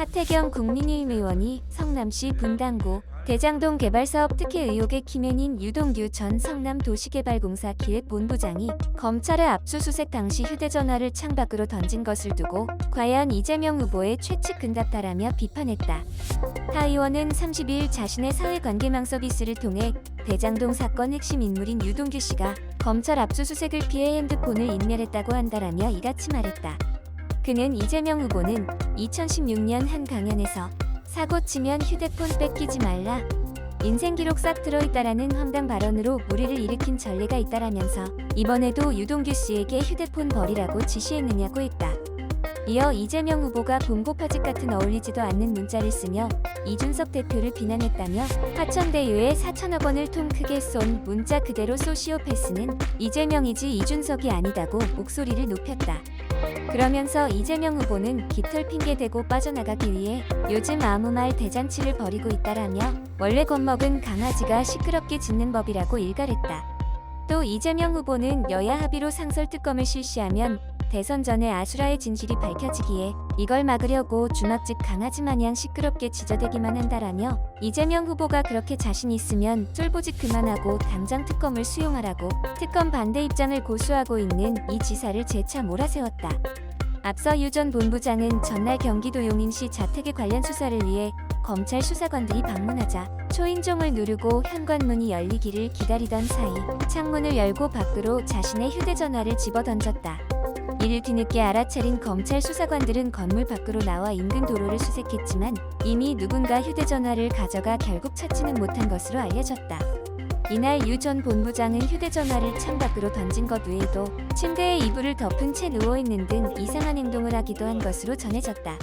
하태경 국민의힘 의원이 성남시 분당구 대장동 개발사업 특혜 의혹의 키맨인 유동규 전 성남도시개발공사 기획본부장이 검찰의 압수수색 당시 휴대전화를 창밖으로 던진 것을 두고 과연 이재명 후보의 최측 근답다라며 비판했다. 타 의원은 30일 자신의 사회관계망 서비스를 통해 대장동 사건 핵심 인물인 유동규 씨가 검찰 압수수색을 피해 핸드폰을 인멸했다고 한다라며 이같이 말했다. 그는 이재명 후보는 2016년 한 강연에서 사고 치면 휴대폰 뺏기지 말라. 인생 기록 싹 들어있다라는 황당 발언으로 무리를 일으킨 전례가 있다라면서 이번에도 유동규 씨에게 휴대폰 버리라고 지시했느냐고 했다. 이어 이재명 후보가 본고파직 같은 어울리지도 않는 문자를 쓰며 이준석 대표를 비난했다며 화천대유에 4천억 원을 통 크게 쏜 문자 그대로 소시오패스는 이재명이지 이준석이 아니다고 목소리를 높였다. 그러면서 이재명 후보는 깃털 핑계대고 빠져나가기 위해 요즘 아무 말 대잔치를 벌이고 있다라며 원래 겁먹은 강아지가 시끄럽게 짖는 법이라고 일갈했다. 또 이재명 후보는 여야 합의로 상설 특검을 실시하면 대선 전에 아수라의 진실이 밝혀지기에 이걸 막으려고 주막집 강아지 마냥 시끄럽게 지저대기만 한다라며 이재명 후보가 그렇게 자신 있으면 쫄보짓 그만하고 당장 특검을 수용하라고 특검 반대 입장을 고수하고 있는 이 지사를 재차 몰아세웠다. 앞서 유 전 본부장은 전날 경기도 용인시 자택에 관련 수사를 위해 검찰 수사관들이 방문하자 초인종을 누르고 현관문이 열리기를 기다리던 사이 창문을 열고 밖으로 자신의 휴대전화를 집어던졌다. 이를 뒤늦게 알아차린 검찰 수사관들은 건물 밖으로 나와 인근 도로를 수색했지만 이미 누군가 휴대전화를 가져가 결국 찾지는 못한 것으로 알려졌다. 이날 유 전 본부장은 휴대전화를 창밖으로 던진 것 외에도 침대에 이불을 덮은 채 누워있는 등 이상한 행동을 하기도 한 것으로 전해졌다.